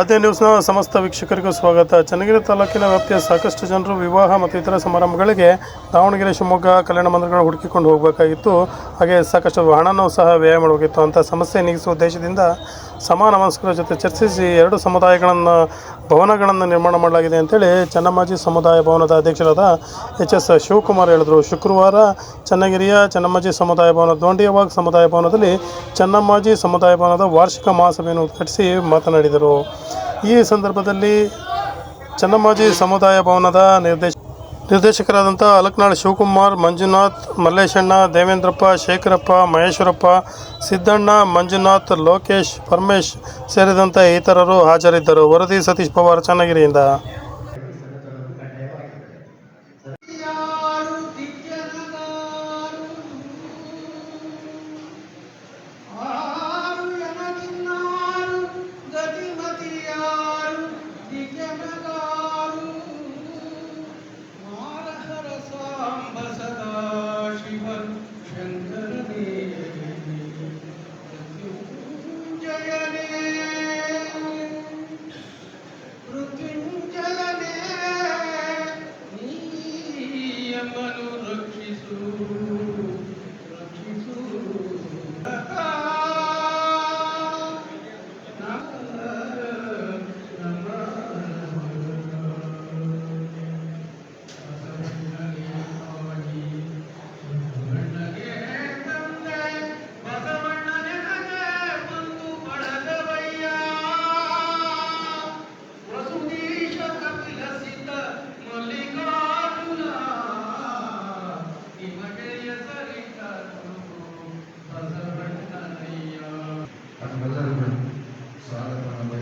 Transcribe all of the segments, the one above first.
ಆದ್ಯ ನ್ಯೂಸ್ನ ಸಮಸ್ತ ವೀಕ್ಷಕರಿಗೂ ಸ್ವಾಗತ. ಚನ್ನಗಿರಿ ತಾಲೂಕಿನ ವ್ಯಾಪ್ತಿಯ ಸಾಕಷ್ಟು ಜನರು ವಿವಾಹ ಮತ್ತು ಇತರ ಸಮಾರಂಭಗಳಿಗೆ ದಾವಣಗೆರೆ, ಶಿವಮೊಗ್ಗ, ಕಲ್ಯಾಣ ಮಂದಿರಗಳು ಹುಡುಕಿಕೊಂಡು ಹೋಗಬೇಕಾಗಿತ್ತು. ಹಾಗೆ ಸಾಕಷ್ಟು ಹಣನೂ ಸಹ ವ್ಯಯ ಮಾಡಬೇಕಿತ್ತು ಅಂತ ಸಮಸ್ಯೆ ನೀಗಿಸುವ ಉದ್ದೇಶದಿಂದ ಸಮಾನ ಮನಸ್ಕರ ಜೊತೆ ಚರ್ಚಿಸಿ ಎರಡು ಸಮುದಾಯಗಳನ್ನು, ಭವನಗಳನ್ನು ನಿರ್ಮಾಣ ಮಾಡಲಾಗಿದೆ ಅಂತೇಳಿ ಚನ್ನಮ್ಮಾಜಿ ಸಮುದಾಯ ಭವನದ ಅಧ್ಯಕ್ಷರಾದ ಎಚ್ ಎಸ್ ಶಿವಕುಮಾರ್ ಹೇಳಿದರು. ಶುಕ್ರವಾರ ಚನ್ನಗಿರಿಯ ಚನ್ನಮ್ಮಾಜಿ ಸಮುದಾಯ ಭವನ, ದೋಂಡಿಯವಾಗ್ ಸಮುದಾಯ ಭವನದಲ್ಲಿ ಚನ್ನಮ್ಮಾಜಿ ಸಮುದಾಯ ಭವನದ ವಾರ್ಷಿಕ ಮಹಾಸಭೆಯನ್ನು ಉದ್ಘಾಟಿಸಿ ಮಾತನಾಡಿದರು. ಈ ಸಂದರ್ಭದಲ್ಲಿ ಚನ್ನಮ್ಮಾಜಿ ಸಮುದಾಯ ಭವನದ ನಿರ್ದೇಶ ನಿರ್ದೇಶಕರಾದಂಥ ಅಲಕ್ನಾಳ್ ಶಿವಕುಮಾರ್, ಮಂಜುನಾಥ್ ಮಲ್ಲೇಶಣ್ಣ, ದೇವೇಂದ್ರಪ್ಪ, ಶೇಖರಪ್ಪ, ಮಹೇಶ್ವರಪ್ಪ, ಸಿದ್ದಣ್ಣ, ಮಂಜುನಾಥ್, ಲೋಕೇಶ್, ಪರಮೇಶ್ ಸೇರಿದಂತೆ ಇತರರು ಹಾಜರಿದ್ದರು. ವರದಿ ಸತೀಶ್ ಪವಾರ್, ಚನ್ನಗಿರಿಯಿಂದ.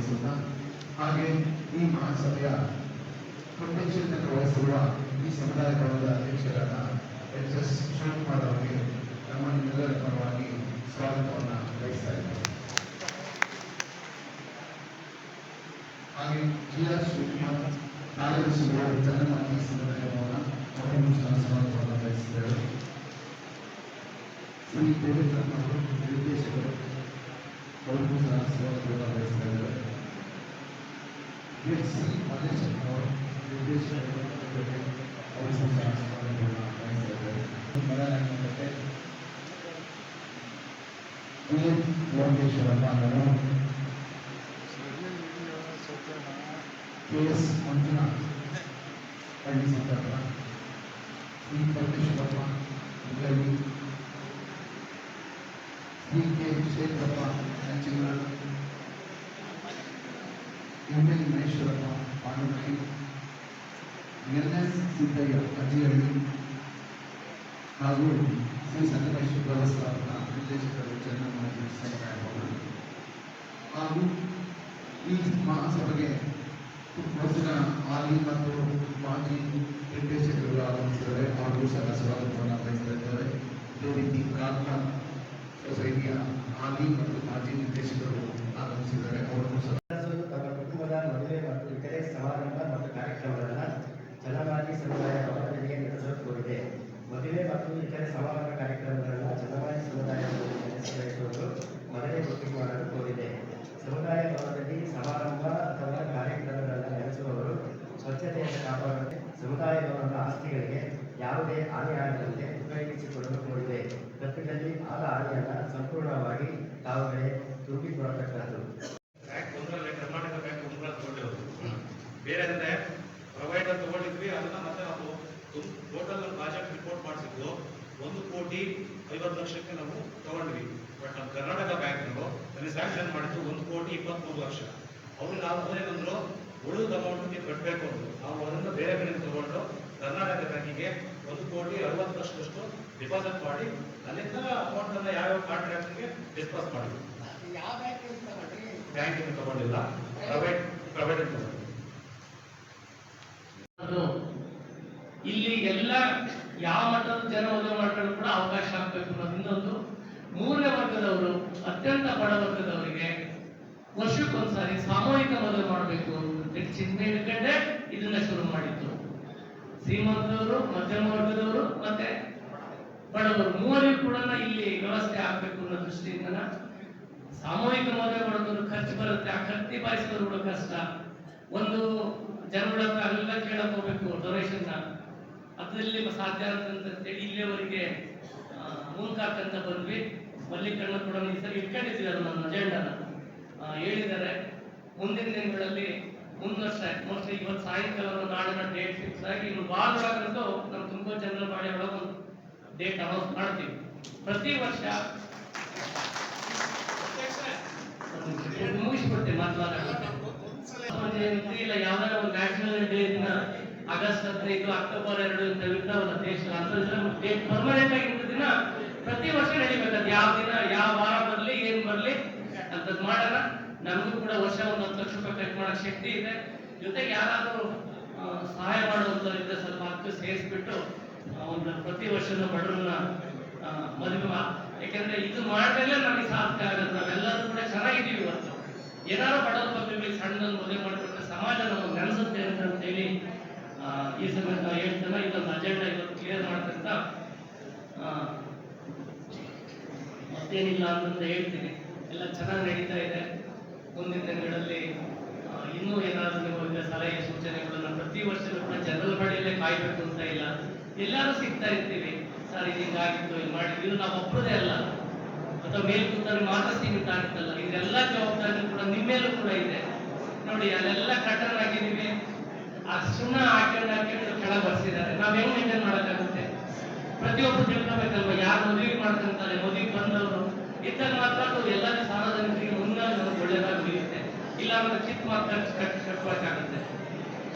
ಸ್ವಾಗತವನ್ನು ಬಯಸುತ್ತಾ ಹಾಗೆ ಈ ಮಹಾಸಭೆಯ ಅಧ್ಯಕ್ಷತೆಯನ್ನು ವಹಿಸಿರುವ ಈ ಸಮುದಾಯ ಭವನದ ಅಧ್ಯಕ್ಷರಾದ ಎಚ್ ಎಸ್ ಶಿವಕುಮಾರ್ ಅವರಿಗೆ ನಮ್ಮ ನಿಮ್ಮೆಲ್ಲರ ಪರವಾಗಿ ಸ್ವಾಗತವನ್ನು ಬಯಸ್ತಾ ಇದ್ದಾರೆ ಹಾಗೆ ಜಿ ಆರ್ ಶಿವಕುಮಾರ್ ಕಾರ್ಯದರ್ಶಿಗಳು ಚನ್ನಮಾಜಿ ಸಮುದಾಯ ಭವನ ಅವರನ್ನು ಸಹ ಸ್ವಾಗತವನ್ನು ಬಯಸಿದ್ದಾರೆ ಶ್ರೀ ದೇವೇಂದ್ರಪ್ಪ ಅವರು ನಿರ್ದೇಶಕರು ಅವ್ರಿಗೂ ಸಹ ಸ್ವಾಗತವನ್ನು ಬಯಸ್ತಾ ಇದ್ದಾರೆ ಎಚ್ ಸಿ ಮಲ್ಲೇಶನ್ ಅವರು ನಿರ್ದೇಶಕರು ಜೊತೆ ಅವರಿಗೂ ಸಹ ಸ್ವಾಗತವನ್ನು ಬಯಸ್ತಾ ಇದ್ದಾರೆ ಮರಾಠೆ ವಿ ಎನ್ ಲೋಕೇಶ್ವರಪ್ಪ ಅವರು ಕೆ ಎಸ್ ಮಂಜುನಾಥ್ ಹಳ್ಳಿ ಸಂದರ್ಭ Shri Parameshwarappa ಉಗಳಿ Shri K Shekharappa ನಂಚಿನಾಳ್ M L Maheshwarappa Pandumani N S Siddaiah Ajjihalli ಹಾಗೂ ಶ್ರೀ ಸಂಗಮೇಶ್ವರ ವ್ಯವಸ್ಥಾಪಕ ನಿರ್ದೇಶಕರು ಚನ್ನಮ್ಮಾಜಿ ಸಮುದಾಯ ಭವನ ಹಾಗೂ ಈ ಮಹಾಸಭೆಗೆ ಬಸ್ಸಿನ ಹಾಲಿ ಮತ್ತು ಮಾಜಿ ನಿರ್ದೇಶಕರು ಆಗಮಿಸಿದ್ದಾರೆ ಹಾಗೂ ಸಹ ಸ್ವಾಗತವನ್ನು ಬಯಸ್ತಾ ಇದ್ದಾರೆ ಇದೇ ರೀತಿ ಕಾರ್ಖಾ ಸೊಸೈಟಿಯ ಹಾಲಿ ಮತ್ತು ಮಾಜಿ ನಿರ್ದೇಶಕರು ಆಗಮಿಸಿದ್ದಾರೆ ಅವರನ್ನು ಸಹ ಸಮುದಾಯ ಭವನದಲ್ಲಿಯೇ ನಡೆಸಲು ಕೋರಿದೆ ಮದುವೆ ಮತ್ತು ಇತರೆ ಸಮಾರಂಭ ಕಾರ್ಯಕ್ರಮಗಳನ್ನು ಜನವಾಯ ಸಮುದಾಯ ನಡೆಸಬೇಕು ಮನವಿ ಒಪ್ಪಿಗೆ ಮಾಡಲು ಕೋರಿದೆ ಸಮುದಾಯ ಭವನದಲ್ಲಿ ಸಮಾರಂಭ ಅಥವಾ ಕಾರ್ಯಕ್ರಮಗಳನ್ನು ನಡೆಸುವವರು ಸ್ವಚ್ಛತೆಯನ್ನು ಕಾಪಾಡುವಂತೆ ಸಮುದಾಯ ಭವನದ ಆಸ್ತಿಗಳಿಗೆ ಯಾವುದೇ ಹಾನಿಯಾಗದಂತೆ ಉಪಯೋಗಿಸಿಕೊಳ್ಳಲು ಕೋರಿದೆ. ತಪ್ಪಿದಲ್ಲಿ ಆದ ಹಾನಿಯನ್ನು ಸಂಪೂರ್ಣವಾಗಿ ತಾವುಗಳೇ ತುಂಬಿಕೊಡತಕ್ಕದ್ದು ಕೋಟಿ ಐವತ್ತು ಲಕ್ಷಕ್ಕೆ ನಾವು ತಗೊಂಡ್ವಿ. ಬಟ್ ನಮ್ಮ ಕರ್ನಾಟಕ ಬ್ಯಾಂಕ್ನವರು ನನಗೆ ಸ್ಯಾಂಕ್ಷನ್ ಮಾಡಿದ್ದು ಒಂದು ಕೋಟಿ ಇಪ್ಪತ್ಮೂರು ಲಕ್ಷ. ಅವ್ರಿಗೆ ನಾವು ಏನಂದ್ರು ಉಳಿದ ಅಮೌಂಟ್ಗೆ ಕಟ್ಟಬೇಕು ಅಂದ್ರು. ನಾವು ಅದನ್ನು ಬೇರೆ ಬೇರೆ ತಗೊಂಡು ಕರ್ನಾಟಕ ಬ್ಯಾಂಕಿಗೆ ಒಂದು ಕೋಟಿ ಅರವತ್ತು ಲಕ್ಷದಷ್ಟು ಡಿಪಾಸಿಟ್ ಮಾಡಿ ಅಲ್ಲಿಂದ ಅಮೌಂಟ್ ಯಾವ ಯಾವ ಕಾಂಟ್ರಾಕ್ಟ್ಗೆ ಡಿಸ್ಪಸ್ ಮಾಡಿದ್ವಿ. ಯಾವ ಬ್ಯಾಂಕಿಂದ ತಗೊಂಡಿಲ್ಲ. ಪ್ರೈವೇಟ್ ಪ್ರೈವೇಟ್ ಇಲ್ಲಿ ಎಲ್ಲ ಯಾವ ಮಟ್ಟದ ಜನ ಮದುವೆ ಮಾಡ್ಕೊಂಡು ಕೂಡ ಅವಕಾಶ ಆಗ್ಬೇಕು ಅನ್ನೋದು ಇನ್ನೊಂದು. ಮೂರನೇ ವರ್ಗದವರು, ಅತ್ಯಂತ ಬಡ ವರ್ಗದವರಿಗೆ ವರ್ಷಕ್ಕೊಂದ್ಸಾರಿ ಸಾಮೂಹಿಕ ಮದುವೆ ಮಾಡಬೇಕು ಅಂತ ಚಿಂತನೆ ಇಟ್ಕೊಂಡೆ ಇದನ್ನ ಶುರು ಮಾಡಿದ್ದು. ಶ್ರೀಮಂತದವರು ಮಧ್ಯಮ ವರ್ಗದವರು ಮತ್ತೆ ಬಡವರು ಮೂವರಿಗೂ ಕೂಡ ಇಲ್ಲಿ ವ್ಯವಸ್ಥೆ ಆಗ್ಬೇಕು ಅನ್ನೋ ದೃಷ್ಟಿಯಿಂದ ಸಾಮೂಹಿಕ ಮದುವೆ ಮಾಡೋದು ಖರ್ಚು ಬರುತ್ತೆ. ಆ ಖರ್ಚು ನಿಭಾಯಿಸೋದು ಕೂಡ ಕಷ್ಟ. ಒಂದು ಜನಗಳ ಹತ್ರ ಅಲ್ಲೆಲ್ಲ ಕೇಳಕ್ ಹೋಗ್ಬೇಕು ಡೊನೇಷನ್ ಅದರಲ್ಲಿ ಸಾಧ್ಯ ಅಂತ ಹೇಳಿ ಇಲ್ಲಿಯವರೆಗೆ ಹಾಕಂತ ಬಂದ್ವಿ. ಮಲ್ಲಿಕಣ್ಣ ಕೂಡ ಈ ಸರಿ ಇಟ್ಕೊಂಡಿದ್ದೀವಿ ಅದು ನನ್ನ ಅಜೆಂಡಾನ ಹೇಳಿದ್ದಾರೆ, ಮುಂದಿನ ದಿನಗಳಲ್ಲಿ ವರ್ಷ ಮೋಸ್ಟ್ಲಿ ಇವತ್ತು ಸಾಯಂಕಾಲ ನಾಳಿನ ಡೇಟ್ ಫಿಕ್ಸ್ ಆಗಿ ಇನ್ನು ವಾರದೊಳಗಂತೂ ನಮ್ಮ ತುಂಬ ಜನರ ಬಾಡಿ ಒಳಗೆ ಒಂದು ಡೇಟ್ ಅನೌನ್ಸ್ ಮಾಡ್ತೀವಿ. ಪ್ರತಿ ವರ್ಷ ಮುಗಿಸ್ಬಿಡ್ತೀವಿ ಮಾತನಾಡೋದು ಇಲ್ಲ, ಯಾವ್ದಾರ ಒಂದು ನ್ಯಾಷನಲ್ ಡೇ ದಿನ ಆಗಸ್ಟ್ ಹದಿನೈದು, ಅಕ್ಟೋಬರ್ ಎರಡು ಅಂತ ದೇಶ ಡೇಟ್ ಪರ್ಮನೆಂಟ್ ಆಗಿರೋ ದಿನ? ಪ್ರತಿ ವರ್ಷ ನಡಿಬೇಕದು. ಯಾವ ದಿನ, ಯಾವ ವಾರ ಬರ್ಲಿ, ಏನ್ ಬರ್ಲಿ ಅಂತದ್ ಮಾಡೋಣ ನಮಗೂ ಕೂಡ ವರ್ಷ ಒಂದು ಹತ್ತು ಲಕ್ಷ ರೂಪಾಯಿ ಕಲೆಕ್ಟ್ ಮಾಡೋ ಶಕ್ತಿ ಇದೆ. ಜೊತೆಗೆ ಯಾರಾದರೂ ಸಹಾಯ ಮಾಡುವಂತವ್ರಿದ್ರೆ ಸ್ವಲ್ಪ ಹತ್ತು ಸೇರಿಸ್ಬಿಟ್ಟು ಒಂದು ಪ್ರತಿ ವರ್ಷದ ಬಡವರನ್ನ ಮದುವೆ ಯಾಕೆಂದ್ರೆ ಇದು ಮಾಡಿದ್ರೆ ನಮಗೆ ಸಾಧ್ಯ ಆಗುತ್ತೆ ನಾವೆಲ್ಲರೂ ಕೂಡ ಚೆನ್ನಾಗಿದ್ದೀವಿ ಇವತ್ತು. ಏನಾರು ಬಡವ್ರ ಬಗ್ಗೆ ಸಣ್ಣದೊಂದು ಮದುವೆ ಮಾಡಿಬಿಟ್ರೆ ಸಮಾಜ ನಮಗೆ ನೆನೆಸುತ್ತೆ ಅಂತ ಹೇಳಿ ಈ ಸಂದರ್ಭ ಹೇಳ್ತಲ್ಲ ಇದೊಂದು ಅಜೆಂಡಾ ಇವತ್ತು ಕ್ಲಿಯರ್ ಮಾಡ್ತಕ್ಕಂಥ ಮತ್ತೇನಿಲ್ಲ ಅಂತ ಹೇಳ್ತೀನಿ. ಎಲ್ಲ ಚೆನ್ನಾಗಿ ನಡೀತಾ ಇದೆ. ಮುಂದಿನ ದಿನಗಳಲ್ಲಿ ಇನ್ನೂ ಏನಾದರೂ ನಿಮಗೆ ಸಲಹೆ ಸೂಚನೆಗಳನ್ನು ಪ್ರತಿ ವರ್ಷದ ಕೂಡ ಜನರಲ್ ಬಾಡಿಯಲ್ಲೇ ಕಾಯ್ಬೇಕು ಅಂತ ಇಲ್ಲ. ಎಲ್ಲರೂ ಸಿಗ್ತಾ ಇರ್ತೀವಿ. ಸರ್ ಹಿಂಗಾಗಿತ್ತು, ಇದು ಮಾಡಿ ಇದು ನಾವು ಒಬ್ಬರದೇ ಅಲ್ಲ. ಅಥವಾ ಮೇಲ್ ಕೂತವ್ರಿಗೆ ಮಾತ್ರ ಸೀಮಿತ ಆಗುತ್ತಲ್ಲ ಇದೆಲ್ಲ ಜವಾಬ್ದಾರಿ ಕೂಡ ನಿಮ್ಮೇಲೂ ಕೂಡ ಇದೆ. ನೋಡಿ, ಅಲ್ಲೆಲ್ಲ ಕಟ್ಟರ್ ಹಾಕಿದೀವಿ ಆ ಸುಣ್ಣ ಹಾಕೊಂಡು ಹಾಕೊಂಡು ಕೆಳಗೆ ಬರ್ಸಿದ್ದಾರೆ. ನಾವ್ ಹೆಂಗ್ ಮೇಂಟೈನ್ ಮಾಡೋಕ್ಕಾಗುತ್ತೆ? ಪ್ರತಿಯೊಬ್ಬರು ತಿಳ್ಕೊಬೇಕಲ್ವ? ಯಾರು ಮದುವೆ ಮಾಡ್ಕೊಂತಾರೆ ಮದುವೆ ಬಂದವರು. ಇದ್ದಾಗ ಮಾತ್ರ ಎಲ್ಲರೂ ಸಾರ್ವಜನಿಕರಿಗೆ ಮುನ್ನ ನಮ್ಗೆ ಒಳ್ಳೇದಾಗಿ ಉಳಿಯುತ್ತೆ. ಇಲ್ಲ ಅಂದ್ರೆ ಚಿಕ್ಕ ಮಾತ್ರ ಕಟ್ ಕಟ್ಬೇಕಾಗುತ್ತೆ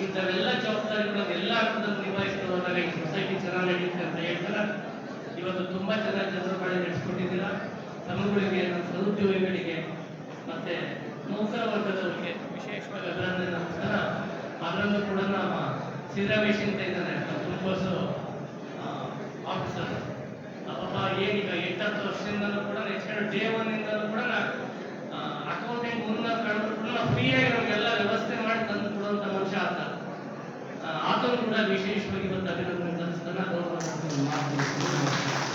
ಇಂಥವೆಲ್ಲ ಜವಾಬ್ದಾರಿಗಳು ಎಲ್ಲ ಹಂತದಲ್ಲಿ ನಿಭಾಯಿಸ್ಕೊಂಡು ಹೋದಾಗ ಈ ಸೊಸೈಟಿ ಚೆನ್ನಾಗಿ ನಡೆಯುತ್ತೆ ಅಂತ ಹೇಳ್ತಾರೆ. ಇವತ್ತು ತುಂಬಾ ಚೆನ್ನಾಗಿ ಜನರು ಕಡೆ ನಡೆಸ್ಕೊಟ್ಟಿದ್ದೀರಾ. ತಮ್ಮಗಳಿಗೆ ನಮ್ಮ ಸದುದ್ಯೋಗಿಗಳಿಗೆ, ಮತ್ತೆ ನೌಕರ ವರ್ಗದವರಿಗೆ ವಿಶೇಷವಾಗಿ ಅದರಲ್ಲೂ ಕೂಡ ನಮ್ಮ ಸಿದ್ದರಾಮೇಶ್ ಅಂತ ಇದ್ದಾರೆ ತುಮಕೂಸು ಆಫೀಸರ್ ಪಾಪ ಏನೀಗ ಎಂಟತ್ತು ವರ್ಷದಿಂದಲೂ ಕೂಡ ಹೆಚ್ಚು ಡೇ ಇಂದಲೂ ಕೂಡ ಅಕೌಂಟಿಂಗ್ ಮುನ್ನ ಕಂಡು ಕೂಡ ಫ್ರೀಯಾಗಿ ನಮಗೆಲ್ಲ ವ್ಯವಸ್ಥೆ ಮಾಡಿ ತಂದು ಕೊಡುವಂಥ ಮನುಷ್ಯ ಆತ. ಆತನು ಕೂಡ ವಿಶೇಷವಾಗಿ ಇವತ್ತು ಅಭಿನಂದನೆ ತರಿಸ್ತಾನೆ ಗೌರವ ಮಾಡ್ತೀನಿ.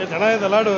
ಏ ದನ ಇದೆ ಲಾಡು